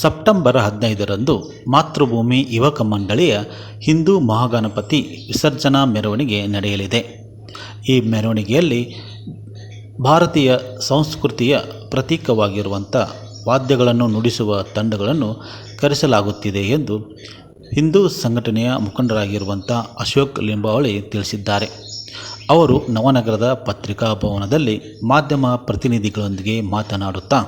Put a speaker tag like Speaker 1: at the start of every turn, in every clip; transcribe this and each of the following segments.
Speaker 1: September ಹದಿನೈದರಂದು ಮಾತೃಭೂಮಿ ಯುವಕ ಮಂಡಳಿಯ ಹಿಂದೂ ಮಹಾಗಣಪತಿ ವಿಸರ್ಜನಾ ಮೆರವಣಿಗೆ ನಡೆಯಲಿದೆ. ಈ ಮೆರವಣಿಗೆಯಲ್ಲಿ ಭಾರತೀಯ ಸಂಸ್ಕೃತಿಯ ಪ್ರತೀಕವಾಗಿರುವಂಥ ವಾದ್ಯಗಳನ್ನು ನುಡಿಸುವ ತಂಡಗಳನ್ನು ಕರೆಸಲಾಗುತ್ತಿದೆ ಎಂದು ಹಿಂದೂ ಸಂಘಟನೆಯ ಮುಖಂಡರಾಗಿರುವಂಥ ಅಶೋಕ್ ಲಿಂಬಾವಳಿ ತಿಳಿಸಿದ್ದಾರೆ. ಅವರು ನವನಗರದ ಪತ್ರಿಕಾ ಭವನದಲ್ಲಿ ಮಾಧ್ಯಮ ಪ್ರತಿನಿಧಿಗಳೊಂದಿಗೆ ಮಾತನಾಡುತ್ತಾ,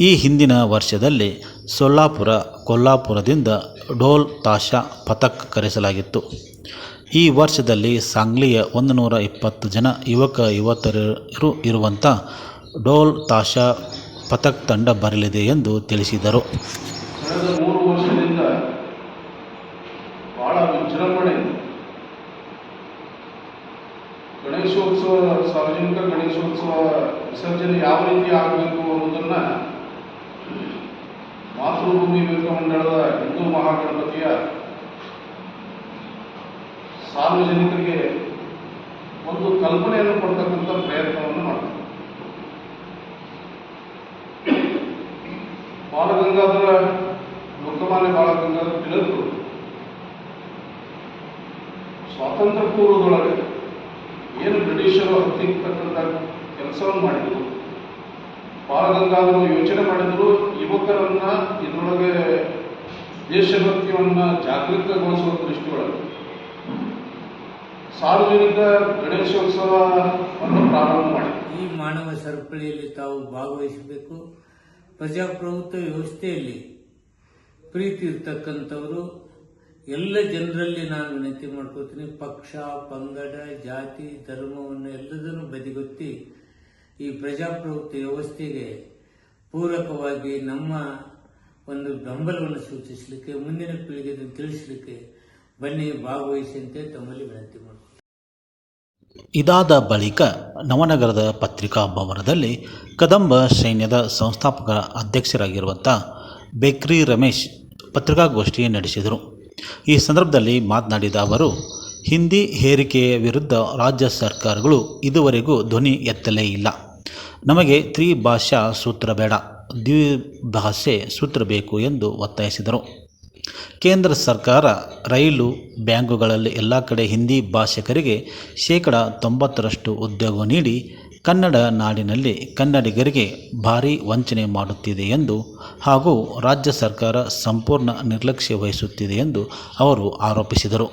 Speaker 1: ಈ ಹಿಂದಿನ ವರ್ಷದಲ್ಲಿ ಸೊಲ್ಲಾಪುರ, ಕೊಲ್ಲಾಪುರದಿಂದ ಡೋಲ್ ತಾಶಾ ಪಥಕ್ ಕರೆಸಲಾಗಿತ್ತು. ಈ ವರ್ಷದಲ್ಲಿ ಸಾಂಗ್ಲಿಯ ಒಂದು ನೂರ ಇಪ್ಪತ್ತು ಜನ ಯುವಕ, ಯುವತಿಯರು ಇರುವಂಥ ಡೋಲ್ ತಾಶಾ ಪಥಕ್ ತಂಡ ಬರಲಿದೆ ಎಂದು ತಿಳಿಸಿದರು.
Speaker 2: ಗಣೇಶೋತ್ಸವ, ಸಾರ್ವಜನಿಕ ಗಣೇಶೋತ್ಸವ ವಿಸರ್ಜನೆ ಯಾವ ರೀತಿ ಆಗಬೇಕು ಅನ್ನೋದನ್ನ ಮಾತೃಭೂಮಿ ವಿವೇಕ ಮಂಡಳದ ಹಿಂದೂ ಮಹಾಗಣಪತಿಯ ಸಾರ್ವಜನಿಕರಿಗೆ ಒಂದು ಕಲ್ಪನೆಯನ್ನು ಕೊಡ್ತಕ್ಕಂಥ ಪ್ರಯತ್ನವನ್ನು ಮಾಡ್ತಾರೆ. ಬಾಲಗಂಗಾಧರ, ಲೋಕಮಾನ್ಯ ಬಾಲಗಂಗಾಧರ ತಿಲಕರು ಸ್ವಾತಂತ್ರ್ಯ ಪೂರ್ವದೊಳಗೆ ಏನು ಬ್ರಿಟಿಷರು ಹತ್ತಿಕ್ಕತಕ್ಕಂಥ ಕೆಲಸವನ್ನು ಮಾಡಿದರು? ಬಾಲಗಂಗಾಧರು ಯೋಚನೆ ಮಾಡಿದ್ರು, ಯುವಕರನ್ನ ಇದರೊಳಗೆ ದೇಶಭಕ್ತಿಯನ್ನ ಜಾಗೃತಗೊಳಿಸುವ ದೃಷ್ಟಿಯೊಳಗೆ. ಸಾರ್ವಜನಿಕ ಗಣೇಶೋತ್ಸವವನ್ನು ಪ್ರಾರಂಭ ಮಾಡಿ
Speaker 3: ಈ ಮಾನವ ಸರಪಳಿಯಲ್ಲಿ ತಾವು ಭಾಗವಹಿಸಬೇಕು. ಪ್ರಜಾಪ್ರಭುತ್ವ ವ್ಯವಸ್ಥೆಯಲ್ಲಿ ಪ್ರೀತಿ ಇರ್ತಕ್ಕಂಥವರು ಎಲ್ಲ ಜನರಲ್ಲಿ ನಾನು ವಿನಂತಿ ಮಾಡ್ಕೋತೀನಿ ಪಕ್ಷ, ಪಂಗಡ, ಜಾತಿ, ಧರ್ಮವನ್ನು ಎಲ್ಲದನ್ನು ಬದಿಗೊತ್ತಿ ಈ ಪ್ರಜಾಪ್ರಭುತ್ವ ವ್ಯವಸ್ಥೆಗೆ ಪೂರಕವಾಗಿ ನಮ್ಮ ಒಂದು ಬೆಂಬಲವನ್ನು ಸೂಚಿಸಲಿಕ್ಕೆ, ಮುಂದಿನ ಪೀಳಿಗೆಯನ್ನು ತಿಳಿಸಲಿಕ್ಕೆ ಬನ್ನಿ ಭಾಗವಹಿಸಿ ಅಂತ ತಮ್ಮಲ್ಲಿ ವಿನಂತಿ ಮಾಡ್ತೀನಿ
Speaker 1: ಇದಾದ ಬಳಿಕ ನವನಗರದ ಪತ್ರಿಕಾ ಭವನದಲ್ಲಿ ಕದಂಬ ಸೈನ್ಯದ ಸಂಸ್ಥಾಪಕ ಅಧ್ಯಕ್ಷರಾಗಿರುವಂಥ ಬೇಕ್ರಿ ರಮೇಶ್ ಪತ್ರಿಕಾಗೋಷ್ಠಿ ನಡೆಸಿದರು. ಈ ಸಂದರ್ಭದಲ್ಲಿ ಮಾತನಾಡಿದ ಅವರು, ಹಿಂದಿ ಹೇರಿಕೆಯ ವಿರುದ್ಧ ರಾಜ್ಯ ಸರ್ಕಾರಗಳು ಇದುವರೆಗೂ ಧ್ವನಿ ಎತ್ತಲೇ ಇಲ್ಲ. ನಮಗೆ ತ್ರಿಭಾಷಾ ಸೂತ್ರ ಬೇಡ, ದ್ವಿಭಾಷೆ ಸೂತ್ರ ಬೇಕು ಎಂದು ಒತ್ತಾಯಿಸಿದರು. ಕೇಂದ್ರ ಸರ್ಕಾರ ರೈಲು ಬ್ಯಾಂಕುಗಳಲ್ಲಿ ಎಲ್ಲ ಕಡೆ ಹಿಂದಿ ಭಾಷಿಕರಿಗೆ ಶೇಕಡ ತೊಂಬತ್ತರಷ್ಟು ಉದ್ಯೋಗ ನೀಡಿ ಕನ್ನಡ ನಾಡಿನಲ್ಲಿ ಕನ್ನಡಿಗರಿಗೆ ಭಾರಿ ವಂಚನೆ ಮಾಡುತ್ತಿದೆ ಎಂದು ಹಾಗೂ ರಾಜ್ಯ ಸರ್ಕಾರ ಸಂಪೂರ್ಣ ನಿರ್ಲಕ್ಷ್ಯ ವಹಿಸುತ್ತಿದೆ ಎಂದು ಅವರು ಆರೋಪಿಸಿದರು.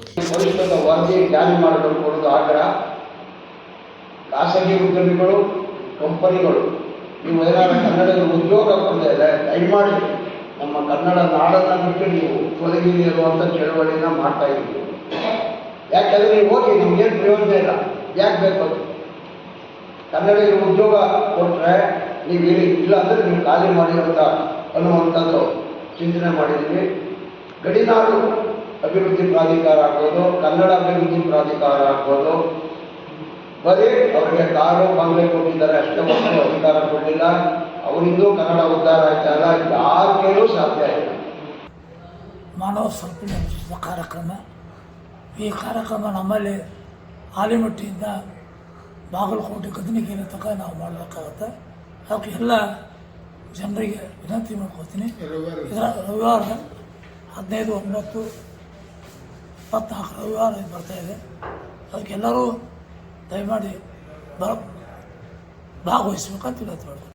Speaker 4: ಖಾಸಗಿ ಉದ್ಯಮಿಗಳು, ಕಂಪನಿಗಳು, ನೀವು ಏನಾದ್ರು ಕನ್ನಡದ ಉದ್ಯೋಗ ದಯಮಾಡಿ ನಮ್ಮ ಕನ್ನಡ ನಾಡನ್ನು ಬಿಟ್ಟು ನೀವು ತೊಲಗಿರಿ ಅನ್ನುವಂಥ ಚಳವಳಿನ ಮಾಡ್ತಾ ಇದ್ದೀವಿ ಯಾಕಂದ್ರೆ ನೀವು ಹೋಗಿ ನಿಮ್ಗೇನು ಪ್ರಯೋಜನ ಇಲ್ಲ. ಯಾಕೆ ಬೇಕು ಅದು ಕನ್ನಡಿಗರಿಗೆ ಉದ್ಯೋಗ ಕೊಟ್ಟರೆ ನೀವು ಹೇಳಿ, ಇಲ್ಲ ಅಂದರೆ ನೀವು ಖಾಲಿ ಮಾಡಿ ಅಂತ ಅನ್ನುವಂಥದ್ದು ಚಿಂತನೆ ಮಾಡಿದ್ದೀವಿ. ಗಡಿನಾಡು ಅಭಿವೃದ್ಧಿ ಪ್ರಾಧಿಕಾರ ಆಗ್ಬೋದು, ಕನ್ನಡ ಅಭಿವೃದ್ಧಿ ಪ್ರಾಧಿಕಾರ ಆಗ್ಬೋದು. ಬರೀ ಅವರಿಗೆ ಕಾರು, ಬಂಗ್ಲೆ ಕೊಟ್ಟಿದ್ದಾರೆ, ಅಷ್ಟೇ ಒಂದು ಅಧಿಕಾರ ಕೊಡಲಿಲ್ಲ. ಅವರಿಂದೂ ಕನ್ನಡ ಉದ್ಧಾರ ಆಯ್ತಲ್ಲ ಇಲ್ಲ ಯಾರ ಸಾಧ್ಯ ಇಲ್ಲ.
Speaker 5: ಮಾನವ ನಡೆಸುವ ಕಾರ್ಯಕ್ರಮ. ಈ ಕಾರ್ಯಕ್ರಮ ನಮ್ಮಲ್ಲಿ ಆಲಿಮಟ್ಟಿಯಿಂದ ಬಾಗಲಕೋಟೆ ಗದನಿಕೆರೆ ತನಕ ನಾವು ಮಾಡಬೇಕಾಗತ್ತೆ. ಅದಕ್ಕೆ ಎಲ್ಲ ಜನರಿಗೆ ವಿನಂತಿ ಮಾಡ್ಕೋತೀನಿ ಇದರ ರವಿವಾರ ಹದಿನೈದು, ಒಂಬತ್ತು, ಇಪ್ಪತ್ನಾಲ್ಕು ರವಿವಾರ ಬರ್ತಾ ಇದೆ. ಅದಕ್ಕೆಲ್ಲರೂ ದಯಮಾಡಿ ಬರ, ಭಾಗವಹಿಸ್ಬೇಕಂತ ವಿನಂತಿ ಮಾಡ್ತೀನಿ